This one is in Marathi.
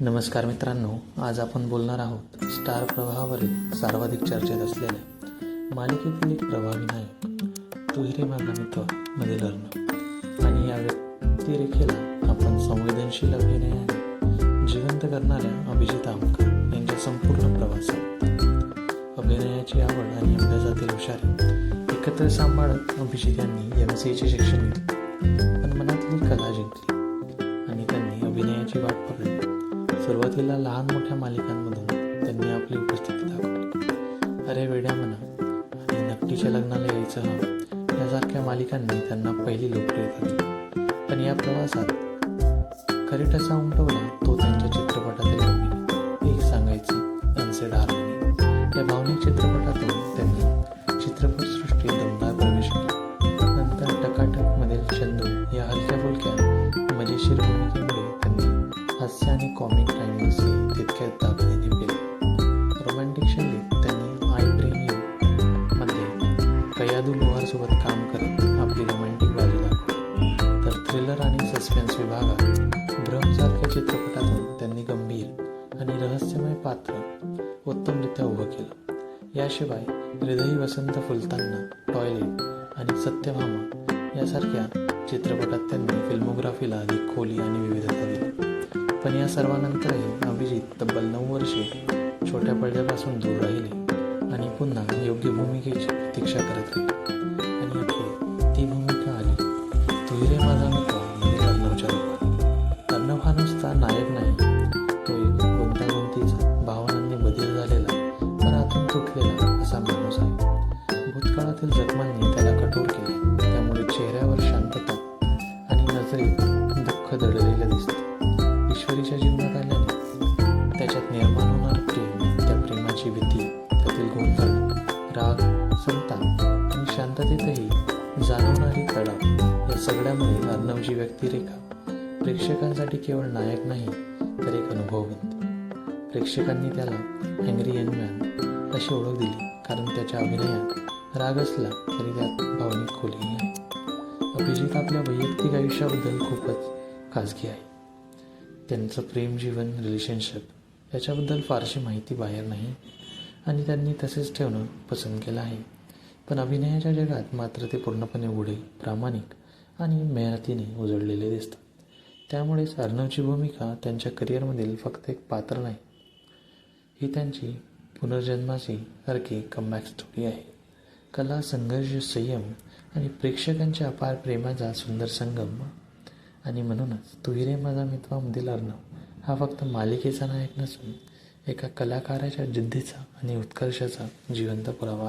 नमस्कार मित्रांनो आज आपण बोलणार आहोत स्टार प्रवाहावरील सर्वाधिक चर्चेत असलेल्या मालिकेतील एक प्रभावी नाही तू हिरे माझा मित्रमध्ये अर्णव आणि या व्यक्तिरेखेला आपण संवेदनशील अभिनयाने जिवंत करणाऱ्या अभिजित आमकर यांच्या संपूर्ण प्रवासात. अभिनयाची आवड आणि अभ्यासातील हुशारी एकत्र सांभाळत अभिजित यांनी एम सी एचे शिक्षण घेतले. पण मनातली कला जिंकली. आणि त्यांनी अभिनयाची वाट पकडली सुरुवातीला लहान मोठ्या मालिकांमधून त्यांनी आपली उपस्थिती दाखवली. अरे वेड्या म्हणा आणि नक्कीच्या लग्नाला यायचं हवं यासारख्या मालिकांनी त्यांना पहिली लोकप्रियता दिली पण या प्रवासात खरी ठसा उमटवला तो त्यांच्या चित्रपटातील अभिनय एक सांगायचं त्यांचे धारणे या भावनिक चित्रपटातून त्यांनी चित्रपटसृष्टीत दमदार प्रवेश केला. नंतर टकाटक मधील चंदू या हलक्या फुलक्या मजेशीर भूमिकेमुळे हास्य आणि कॉमिक टायमिंगचे तितक्याच ताकदीने केले रोमॅन्टिक शैलीत त्यांनी आय ब्रिंग यू मध्ये कयादू लोहारसोबत काम करत आपली रोमॅन्टिक बाजू दाखवली. तर थ्रिलर आणि सस्पेन्स विभागात भ्रमसारख्या चित्रपटातून त्यांनी गंभीर आणि रहस्यमय पात्र उत्तमरित्या उभं केलं. याशिवाय हृदयी वसंत फुलताना टॉयलेट आणि सत्यभामा यासारख्या चित्रपटात त्यांनी फिल्मोग्राफीला अधिक खोली आणि विविधता दिली. पण या सर्वानंतरही अभिजित तब्बल नऊ वर्षे छोट्या पडद्यापासून दूर राहिले आणि पुन्हा योग्य भूमिकेची प्रतीक्षा करत राहिले. आणि अखेर ती भूमिका आली तुझे माझा मित्र म्हणजे अर्णवच्या रूपात. अर्णव हा नुसता नायक नाही तो एक गुंतागुंतीचा भावनांनी बदल झालेला पण आतून तुटलेला असा माणूस आहे. भूतकाळातील जखमांनी त्याला कठोर केले त्यामुळे चेहऱ्यावर शांतता आणि नजरेत दुःख दडलेलं दिसतं. होणारं प्रेम त्या प्रेमाची भीती त्यातील गोंधळ राग संताप आणि शांततेतही जाणवणारी तडाव या सगळ्यामुळे अर्णवची व्यक्तिरेखा प्रेक्षकांसाठी केवळ नायक नाही तर एक अनुभव बनते प्रेक्षकांनी त्याला हँग्री यंग अशी ओळख दिली कारण त्याच्या अभिनयात राग असला तरी त्यात भावनिक खोलीही आहे अभिजित आपल्या वैयक्तिक आयुष्याबद्दल खूपच खाजगी आहे. त्यांचं प्रेम जीवन रिलेशनशिप याच्याबद्दल फारशी माहिती बाहेर नाही. आणि त्यांनी तसेच ठेवणं पसंत केलं आहे. पण अभिनयाच्या जगात मात्र ते पूर्णपणे उघडे प्रामाणिक आणि मेहनतीने उजळलेले दिसतात. त्यामुळेच अर्णवची भूमिका त्यांच्या करिअरमधील फक्त एक पात्र नाही. ही त्यांची पुनर्जन्माची सारखी कमबॅक स्टोरी आहे. कला संघर्ष संयम आणि प्रेक्षकांच्या अपार प्रेमाचा सुंदर संगम. आणि म्हणूनच तू हिरे माझा मित्रामधील अर्णव. हा फक्त मालिकेचा नायक नसून एका कलाकाराच्या जिद्दीचा आणि उत्कर्षाचा जिवंत पुरावा.